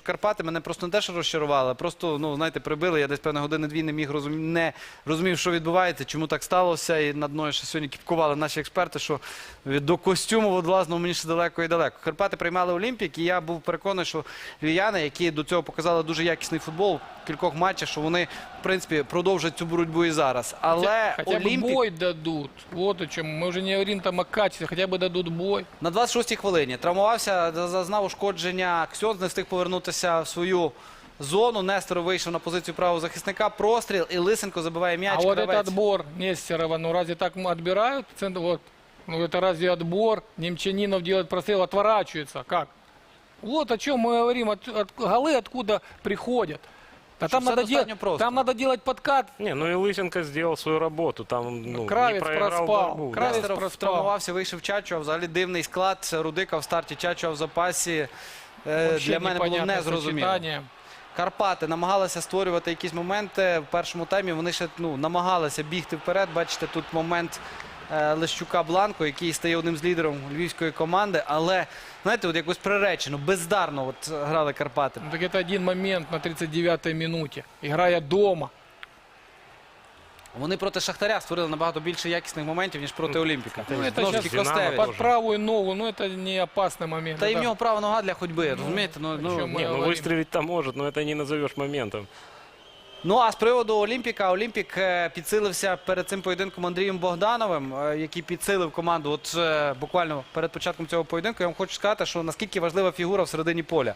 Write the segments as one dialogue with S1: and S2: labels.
S1: що Карпати мене просто не те, що розчарували, а просто, ну, знаєте, прибили. Я десь певне години-дві не міг розумі... не розумів, що відбувається, чому так сталося. І над мною ще сьогодні кіпкували наші експерти, що до костюму водолазного мені ще далеко і далеко. Карпати приймали Олімпік, і я був переконаний, що львів'яни, які до цього показали дуже якісний футбол в кількох матчах, що вони, в принципі, продовжать цю боротьбу і зараз. Але
S2: Хотя бы
S1: Олімпік
S2: бой дадут. Вот о чем. Мы уже не говорим там о качестве, хотя бы дадут бой.
S1: на 26-й хвилині травмувався, зазнав ушкодження. Ксьонз не встиг повернутися в свою зону. Нестор вийшов на позицію правого захисника. Простріл і Лисенко забиває м'яч.
S2: а вот
S1: Кравець.
S2: это отбор Нестерова, ну разве так м- отбирают? Центр- Вот. Ну это разве отбор? Немчанинов делает прострел, отворачивается. Как? Вот о чем мы говорим. От, от- голы откуда приходят. Да там
S1: Всё
S2: надо,
S1: достаточно
S2: делать,
S1: просто.
S2: там надо делать подкат.
S3: Не, ну и Лысенко сделал свою работу. Там ну,
S2: Кравец
S3: не проиграл
S2: проспал.
S3: борьбу.
S2: Кравец
S1: Нестеров
S2: проспав.
S1: травмувався, вийшов Чачо, а взагалі дивний склад. Рудика в старті Чачо в запасі. Е, Для мене було незрозуміло. Карпати намагалися створювати якісь моменти в першому таймі. Вони ще ну, намагалися бігти вперед. Бачите, тут момент е, Лещука Бланко, який стає одним з лідерів львівської команди. Але знаєте, от якось приречено, бездарно от грали Карпати.
S2: Ну, так это один момент на 39-й минуте. Играя дома.
S1: Вони проти Шахтаря створили набагато більше якісних моментів, ніж проти Олімпіка.
S2: Ну, это
S1: Знову ж
S2: сейчас
S1: таки,
S3: Динамо
S1: Костевич.
S3: тоже.
S2: под правую ногу, ну это не опасный момент.
S1: Та і в
S2: Это-
S1: нього права нога для ходьби, розумієте? Ну, ну,
S2: Причому-
S3: Не, ну
S2: говорим.
S3: выстрелить-то может, но это не назовешь моментом.
S1: Ну а з приводу Олімпіка, Олімпік е, підсилився перед цим поєдинком Андрієм Богдановим, е, який підсилив команду. От е, буквально перед початком цього поєдинку я вам хочу сказати, що наскільки важлива фігура в середині поля.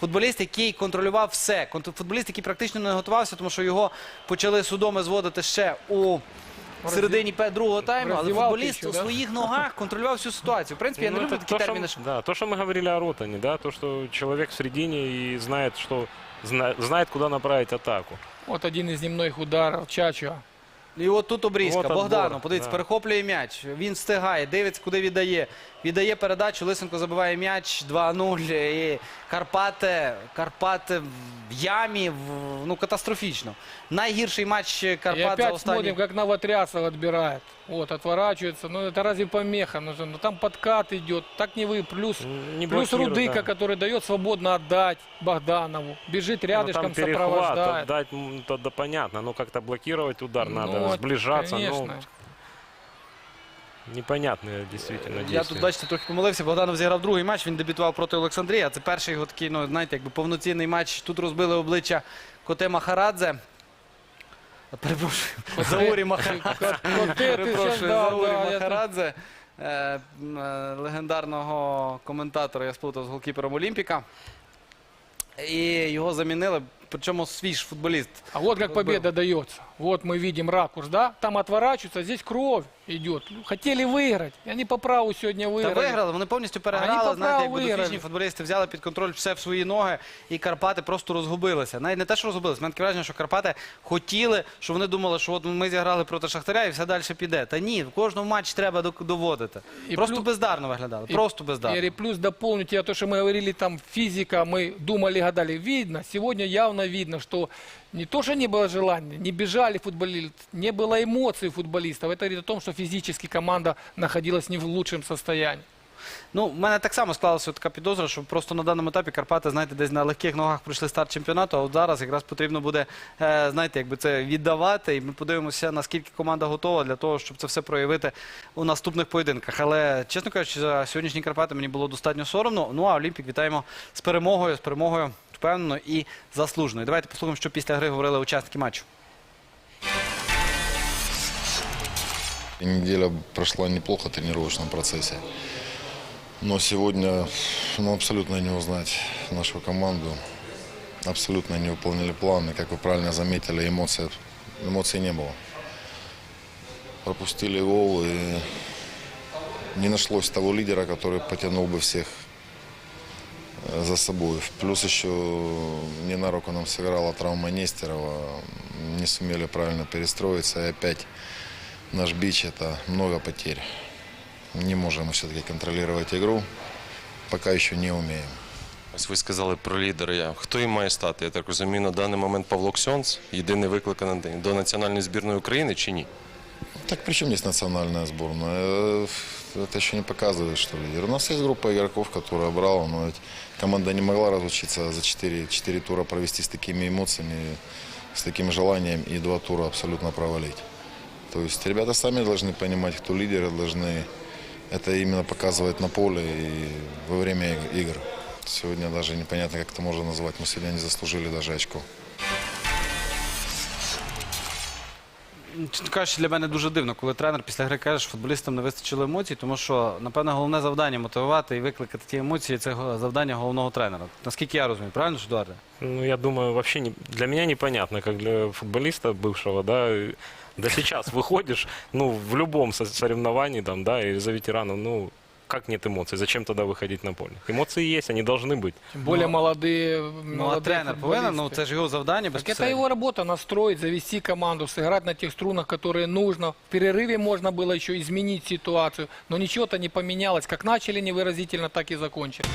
S1: Футболіст, який контролював все. Футболіст, який практично не готувався, тому що його почали судоми зводити ще у. Середині пе- другого тайму, але футболіст у
S2: да?
S1: своїх ногах контролював всю ситуацію. В принципі, я не
S3: Ну,
S1: люблю такі
S3: то, что,
S1: терміни.
S3: да, то, что мы говорили о Ротане, да, то, что человек в середине и знает, что зна- знает, куда направить атаку.
S2: Вот один из немногих ударов Чачо.
S1: І от тут обрізка.
S3: От отбор,
S1: подивіться,
S3: да.
S1: перехоплює м'яч. Він встигає, дивиться, куди віддає. Віддає передачу, Лисенко забиває м'яч 2-0. І Карпати, Карпати в ямі, в- ну катастрофічно. Найгірший матч
S2: И
S1: Карпат за
S2: опять
S1: останні.
S2: смотрим, как Новотрясов отбирает. Вот, отворачивается. Ну, это разве помеха? Ну, ну, там подкат идет. Так не вы. Плюс,
S3: Не
S2: плюс
S3: блокирует,
S2: Рудыка,
S3: да.
S2: который дает свободно отдать Богданову. Бежит
S3: Ну, там
S2: рядышком,
S3: перехват,
S2: сопровождает.
S3: отдать, м, то да понятно, но как-то блокировать удар
S2: Ну,
S3: надо,
S2: вот,
S3: сближаться,
S2: конечно.
S3: ну, непонятные действительно
S1: Я тут,
S3: действия.
S1: бачите, трохи помилився. Богданов зіграв другий матч. Він дебютував проти Олександрія. Це перший його такий, ну знаєте, якби повноцінний матч. Тут розбили обличчя Коте Махарадзе. Перепрошую, Заурі Махарадзе.
S2: Вот ты, ты
S1: Перепрошую,
S2: сейчас, да,
S1: Заурі
S2: да, я-
S1: Махарадзе, е, м, е, легендарного коментатора, я сплутав з голкіпером Олімпіка. І його замінили, причому свій ж футболіст.
S2: А вот как
S1: Был.
S2: победа дается. Вот мы видим ракурс, да? Там отворачиваются, здесь кровь идет. Хотели выиграть. И они по праву сегодня
S1: Та
S2: выиграли.
S1: виграли, вони повністю
S2: Вони
S1: переграли.
S2: по
S1: Знаєте,
S2: праву
S1: якби досвідчені
S2: виграли.
S1: футболісти взяли під контроль все в свої ноги, і Карпати просто розгубилися. Навіть не те, що розгубилися. Мене таке враження, що Карпати хотіли, що вони думали, що от ми зіграли проти Шахтаря і все далі піде. Та ні, в кожному матчі треба док- доводити.
S2: І
S1: просто
S2: плюс-
S1: бездарно виглядали.
S2: И-
S1: Просто бездарно.
S2: И плюс дополню тебя то, что мы говорили, там физика, мы думали, гадали. Видно, сегодня явно видно, что не то, что не было желания, не бежали футболисты, не было эмоций у футболистов. Это говорит о том, что физически команда находилась не в лучшем состоянии.
S1: Ну, в мене так само склалася така підозра, що просто на даному етапі Карпати, знаєте, десь на легких ногах пройшли старт чемпіонату, а от зараз якраз потрібно буде, е, знаєте, якби це віддавати. І ми подивимося, наскільки команда готова для того, щоб це все проявити у наступних поєдинках. Але, чесно кажучи, за сьогоднішні Карпати мені було достатньо соромно. Ну а Олімпік вітаємо з перемогою, з перемогою впевнено і заслуженою. Давайте послухаємо, що після гри говорили учасники матчу.
S4: И Неделя прошла неплохо в тренировочном процессе. Но сегодня ну, абсолютно не узнать нашу команду. Абсолютно не выполнили планы. Как вы правильно заметили, эмоций, эмоций не было. Пропустили гол и не нашлось того лидера, который потянул бы всех э, за собой. Плюс еще не на руку нам сыграла травма Нестерова. Не сумели правильно перестроиться. И опять наш бич – это много потерь. Не можем мы все-таки контролировать игру. Пока еще не умеем.
S5: Ось ви сказали про лідера. Хто їм має стати? Я так розумію, на даний момент Павло Ксьонц, єдиний викликаний до національної збірної України чи ні?
S4: Так при чем здесь национальная сборная? Э, Это еще не показывает, что лидер. У нас есть группа игроков, которая брала, но ведь команда не могла разучиться за 4, 4 тура провести с такими эмоциями, с таким желанием и два тура абсолютно провалить. То есть ребята сами должны понимать, кто лидеры, должны это именно показывать на поле и во время иг- игр. Сегодня даже непонятно, как это можно назвать. Мы сегодня не заслужили даже очко.
S1: Чесно кажучи, для мене дуже дивно, коли тренер після гри каже, що футболістам не вистачило емоцій, тому що, напевно, головне завдання мотивувати і викликати ті емоції це завдання головного тренера. Наскільки я розумію, правильно Едуарде?
S3: Ну, я думаю, не, для меня непонятно, как для футболиста бывшего, да, и- да сейчас выходишь, ну, в со- соревновании, там, да, и за ветеранов, ну, как нет эмоций, зачем тогда выходить на поле? Эмоции есть, они должны быть.
S2: Тем более молодые,
S1: Ну, а
S2: молодые
S1: тренер повинен, ну
S2: футболисты.
S1: це ж його завдання
S2: Так это
S1: безпосередньо.
S2: его работа настроить, завести команду, сыграть на тех струнах, которые нужно. В перерыве можно было еще изменить ситуацию, но ничего-то не поменялось. Как начали невыразительно, так и закончили.